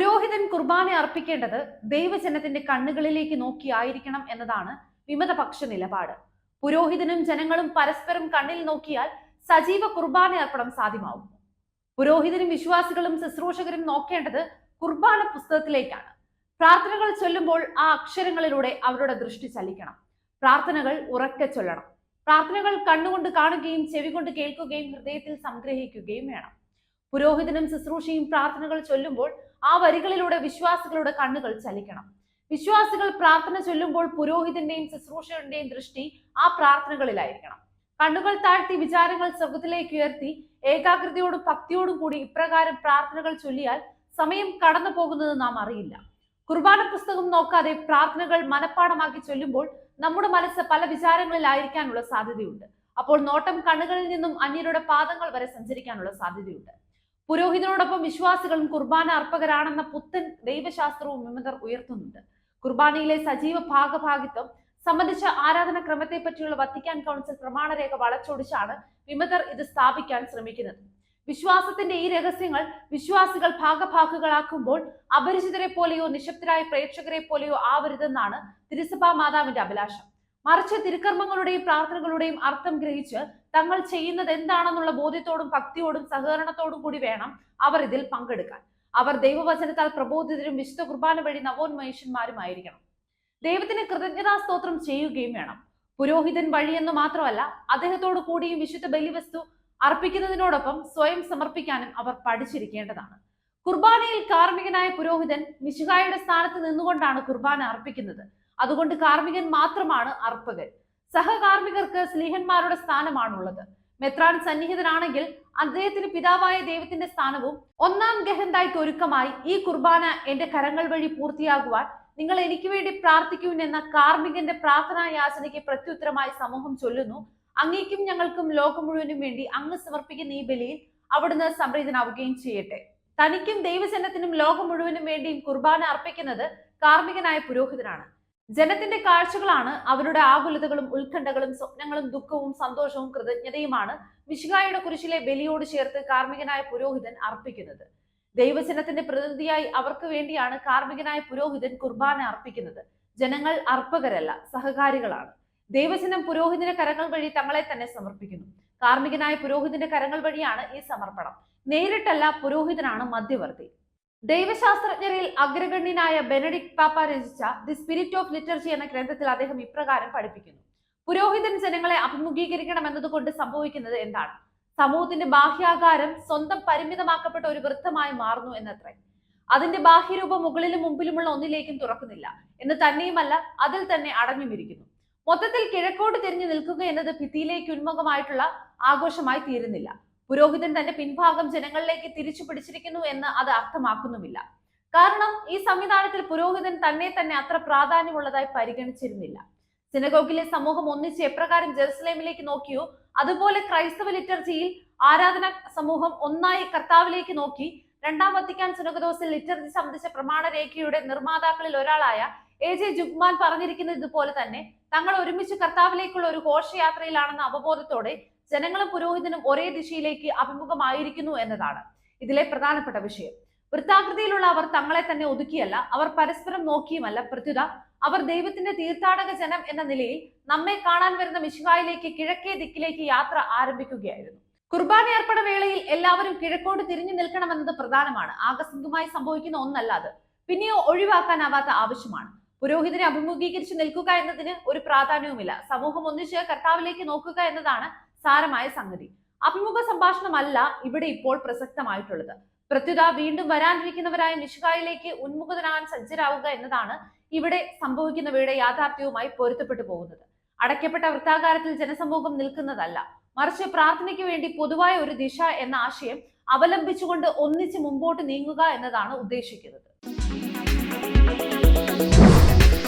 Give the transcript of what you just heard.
പുരോഹിതൻ കുർബാന അർപ്പിക്കേണ്ടത് ദൈവജനത്തിന്റെ കണ്ണുകളിലേക്ക് നോക്കിയായിരിക്കണം എന്നതാണ് വിമതപക്ഷ നിലപാട്. പുരോഹിതനും ജനങ്ങളും പരസ്പരം കണ്ണിൽ നോക്കിയാൽ സജീവ കുർബാന അർപ്പണം സാധ്യമാവും പുരോഹിതനും വിശ്വാസികളും ശുശ്രൂഷകരും നോക്കേണ്ടത് കുർബാന പുസ്തകത്തിലേക്കാണ്. പ്രാർത്ഥനകൾ ചൊല്ലുമ്പോൾ ആ അക്ഷരങ്ങളിലൂടെ അവരുടെ ദൃഷ്ടി ചലിക്കണം. പ്രാർത്ഥനകൾ ഉറക്കെ ചൊല്ലണം. പ്രാർത്ഥനകൾ കണ്ണുകൊണ്ട് കാണുകയും ചെവി കൊണ്ട് കേൾക്കുകയും ഹൃദയത്തിൽ സംഗ്രഹിക്കുകയും വേണം. പുരോഹിതനും ശുശ്രൂഷയും പ്രാർത്ഥനകൾ ചൊല്ലുമ്പോൾ ആ വരികളിലൂടെ വിശ്വാസികളുടെ കണ്ണുകൾ ചലിക്കണം. വിശ്വാസികൾ പ്രാർത്ഥന ചൊല്ലുമ്പോൾ പുരോഹിതന്റെയും ശുശ്രൂഷയുടെയും ദൃഷ്ടി ആ പ്രാർത്ഥനകളിലായിരിക്കണം. കണ്ണുകൾ താഴ്ത്തി വിചാരങ്ങൾ സ്വർഗത്തിലേക്ക് ഉയർത്തി ഏകാഗ്രതയോടും ഭക്തിയോടും കൂടി ഇപ്രകാരം പ്രാർത്ഥനകൾ ചൊല്ലിയാൽ സമയം കടന്നു പോകുന്നത് നാം അറിയില്ല. കുർബാന പുസ്തകം നോക്കാതെ പ്രാർത്ഥനകൾ മനഃപ്പാടമാക്കി ചൊല്ലുമ്പോൾ നമ്മുടെ മനസ്സ് പല വിചാരങ്ങളിലായിരിക്കാനുള്ള സാധ്യതയുണ്ട്. അപ്പോൾ നോട്ടം കണ്ണുകളിൽ നിന്നും അന്യരുടെ പാദങ്ങൾ വരെ സഞ്ചരിക്കാനുള്ള സാധ്യതയുണ്ട്. പുരോഹിതനോടൊപ്പം വിശ്വാസികളും കുർബാന അർപ്പകരാണെന്ന പുത്തൻ ദൈവശാസ്ത്രവും വിമതർ ഉയർത്തുന്നുണ്ട്. കുർബാനയിലെ സജീവ ഭാഗഭാഗിത്വം സംബന്ധിച്ച ആരാധന ക്രമത്തെ പറ്റിയുള്ള വത്തിക്കാൻ കൗൺസിൽ പ്രമാണരേഖ വളച്ചൊടിച്ചാണ് വിമതർ ഇത് സ്ഥാപിക്കാൻ ശ്രമിക്കുന്നത്. വിശ്വാസത്തിന്റെ ഈ രഹസ്യങ്ങൾ വിശ്വാസികൾ ഭാഗഭാഗുകളാക്കുമ്പോൾ അപരിചിതരെ പോലെയോ നിശബ്ദരായ പ്രേക്ഷകരെ പോലെയോ ആവരുതെന്നാണ് തിരുസഭാ മാതാവിന്റെ അഭിലാഷം. മറിച്ച് തിരുക്കർമ്മങ്ങളുടെയും പ്രാർത്ഥനകളുടെയും അർത്ഥം ഗ്രഹിച്ച് തങ്ങൾ ചെയ്യുന്നത് എന്താണെന്നുള്ള ബോധ്യത്തോടും ഭക്തിയോടും സഹകരണത്തോടും കൂടി വേണം അവർ ഇതിൽ പങ്കെടുക്കാൻ. അവർ ദൈവവചനത്താൽ പ്രബോധിതരും വിശുദ്ധ കുർബാന വഴി നവോന്മേഷന്മാരുമായിരിക്കണം. ദൈവത്തിന് കൃതജ്ഞതാ സ്തോത്രം ചെയ്യുകയും വേണം. പുരോഹിതൻ വഴിയെന്ന് മാത്രമല്ല അദ്ദേഹത്തോടു കൂടിയും വിശുദ്ധ ബലിവസ്തു അർപ്പിക്കുന്നതിനോടൊപ്പം സ്വയം സമർപ്പിക്കാനും അവർ പഠിച്ചിരിക്കേണ്ടതാണ്. കുർബാനയിൽ കാർമികനായ പുരോഹിതൻ മിശുഹായുടെ സ്ഥാനത്ത് നിന്നുകൊണ്ടാണ് കുർബാന അർപ്പിക്കുന്നത്. അതുകൊണ്ട് കാർമികൻ മാത്രമാണ് അർപ്പകൻ. സഹകാർമികർക്ക് സ്ലീഹന്മാരുടെ സ്ഥാനമാണുള്ളത്. മെത്രാൻ സന്നിഹിതനാണെങ്കിൽ അദ്ദേഹത്തിന് പിതാവായ ദൈവത്തിന്റെ സ്ഥാനവും ഒന്നാം ഗഹന്തായ്ക്ക് ഒരുക്കമായി ഈ കുർബാന എന്റെ കരങ്ങൾ വഴി പൂർത്തിയാകുവാൻ നിങ്ങൾ എനിക്ക് വേണ്ടി പ്രാർത്ഥിക്കുവിൻ എന്ന കാർമ്മികന്റെ പ്രാർത്ഥനാ യാചനയ്ക്ക് പ്രത്യുത്തരമായി സമൂഹം ചൊല്ലുന്നു. അങ്ങേക്കും ഞങ്ങൾക്കും ലോകം മുഴുവനും വേണ്ടി അങ്ങ് സമർപ്പിക്കുന്ന ഈ ബലിയിൽ അവിടുന്ന് സംപ്രീതനാവുകയും ചെയ്യട്ടെ. തനിക്കും ദൈവജനത്തിനും ലോകം മുഴുവനും വേണ്ടിയും കുർബാന അർപ്പിക്കുന്നത് കാർമികനായ പുരോഹിതനാണ്. ജനത്തിന്റെ കാഴ്ചകളാണ് അവരുടെ ആകുലതകളും ഉത്കണ്ഠകളും സ്വപ്നങ്ങളും ദുഃഖവും സന്തോഷവും കൃതജ്ഞതയുമാണ് മിശിഹായുടെ കുരിശിലെ ബലിയോട് ചേർത്ത് കാർമ്മികനായ പുരോഹിതൻ അർപ്പിക്കുന്നത്. ദൈവജനത്തിന്റെ പ്രതിനിധിയായി അവർക്ക് വേണ്ടിയാണ് കാർമ്മികനായ പുരോഹിതൻ കുർബാന അർപ്പിക്കുന്നത്. ജനങ്ങൾ അർപ്പകരല്ല സഹകാരികളാണ്. ദൈവജനം പുരോഹിതന്റെ കരങ്ങൾ വഴി തങ്ങളെ തന്നെ സമർപ്പിക്കുന്നു. കാർമ്മികനായ പുരോഹിതന്റെ കരങ്ങൾ വഴിയാണ് ഈ സമർപ്പണം. നേരിട്ടല്ല പുരോഹിതനാണ് മധ്യവർത്തി. ദൈവശാസ്ത്രജ്ഞരിൽ അഗ്രഗണ്യനായ ബെനഡിക് പാപ്പ രചിച്ച ദി സ്പിരിറ്റ് ഓഫ് ലിറ്റർജി എന്ന ഗ്രന്ഥത്തിൽ അദ്ദേഹം ഇപ്രകാരം പഠിപ്പിക്കുന്നു. പുരോഹിതൻ ജനങ്ങളെ അഭിമുഖീകരിക്കണം എന്നതുകൊണ്ട് സംഭവിക്കുന്നത് എന്താണ്? സമൂഹത്തിന്റെ ബാഹ്യാകാരം സ്വന്തം പരിമിതമാക്കപ്പെട്ട ഒരു വൃത്തമായി മാറുന്നു എന്നത്രേ. അതിന്റെ ബാഹ്യരൂപം മുകളിലും മുമ്പിലുമുള്ള ഒന്നിലേക്കും തുറക്കുന്നില്ല. എന്ന് തന്നെയുമല്ല അതിൽ തന്നെ അടഞ്ഞുമിരിക്കുന്നു. മൊത്തത്തിൽ കിഴക്കോട്ട് തിരിഞ്ഞു നിൽക്കുക എന്നത് ഭിത്തിയിലേക്ക് ഉന്മുഖമായിട്ടുള്ള ആഘോഷമായി തീരുന്നില്ല. പുരോഹിതൻ തന്റെ പിൻഭാഗം ജനങ്ങളിലേക്ക് തിരിച്ചു പിടിച്ചിരിക്കുന്നു എന്ന് അത് അർത്ഥമാക്കുന്നുമില്ല. കാരണം ഈ സംവിധാനത്തിൽ പുരോഹിതൻ തന്നെ തന്നെ അത്ര പ്രാധാന്യമുള്ളതായി പരിഗണിച്ചിരുന്നില്ല. സിനഗോഗിലെ സമൂഹം ഒന്നിച്ച് എപ്രകാരം ജെറുസലേമിലേക്ക് നോക്കിയോ അതുപോലെ ക്രൈസ്തവ ലിറ്റർജിയിൽ ആരാധന സമൂഹം ഒന്നായി കർത്താവിലേക്ക് നോക്കി രണ്ടാം വത്തിക്കാൻ സുനഗദോസിൽ ലിറ്റർജി സംബന്ധിച്ച പ്രമാണരേഖയുടെ നിർമ്മാതാക്കളിൽ ഒരാളായ എ ജെ ജുഗ്മാൻ പറഞ്ഞിരിക്കുന്നത് ഇതുപോലെ തന്നെ തങ്ങൾ ഒരുമിച്ച് കർത്താവിലേക്കുള്ള ഒരു ഘോഷയാത്രയിലാണെന്ന അവബോധത്തോടെ ജനങ്ങളും പുരോഹിതനും ഒരേ ദിശയിലേക്ക് അഭിമുഖമായിരിക്കുന്നു എന്നതാണ് ഇതിലെ പ്രധാനപ്പെട്ട വിഷയം. വൃത്താകൃതിയിലുള്ള അവർ തങ്ങളെ തന്നെ ഒതുക്കിയല്ല അവർ പരസ്പരം നോക്കിയുമല്ല പ്രത്യുത അവർ ദൈവത്തിന്റെ തീർത്ഥാടക ജനം എന്ന നിലയിൽ നമ്മെ കാണാൻ വരുന്ന മിശിഹായിലേക്ക് കിഴക്കേ ദിക്കിലേക്ക് യാത്ര ആരംഭിക്കുകയായിരുന്നു. കുർബാന അർപ്പണ വേളയിൽ എല്ലാവരും കിഴക്കോട്ട് തിരിഞ്ഞു നിൽക്കണമെന്നത് പ്രധാനമാണ്. ആകസ്മികമായി സംഭവിക്കുന്ന ഒന്നല്ല അത് പിന്നെയോ ഒഴിവാക്കാനാവാത്ത ആവശ്യമാണ്. പുരോഹിതനെ അഭിമുഖീകരിച്ച് നിൽക്കുക എന്നതിന് ഒരു പ്രാധാന്യവുമില്ല. സമൂഹം ഒന്നിച്ച് കർത്താവിലേക്ക് നോക്കുക എന്നതാണ് സാരമായ സംഗതി. അഭിമുഖ സംഭാഷണമല്ല ഇവിടെ ഇപ്പോൾ പ്രസക്തമായിട്ടുള്ളത്. പ്രത്യുത വീണ്ടും വരാനിരിക്കുന്നവരായ നിഷുകായിലേക്ക് ഉന്മുഖതനാകാൻ സജ്ജരാവുക എന്നതാണ് ഇവിടെ സംഭവിക്കുന്നവയുടെ യാഥാർത്ഥ്യവുമായി പൊരുത്തപ്പെട്ടു പോകുന്നത്. അടയ്ക്കപ്പെട്ട വൃത്താകാരത്തിൽ ജനസമൂഹം നിൽക്കുന്നതല്ല. മറിച്ച് പ്രാർത്ഥനയ്ക്ക് വേണ്ടി പൊതുവായ ഒരു ദിശ എന്ന ആശയം അവലംബിച്ചുകൊണ്ട് ഒന്നിച്ച് മുമ്പോട്ട് നീങ്ങുക എന്നതാണ് ഉദ്ദേശിക്കുന്നത്.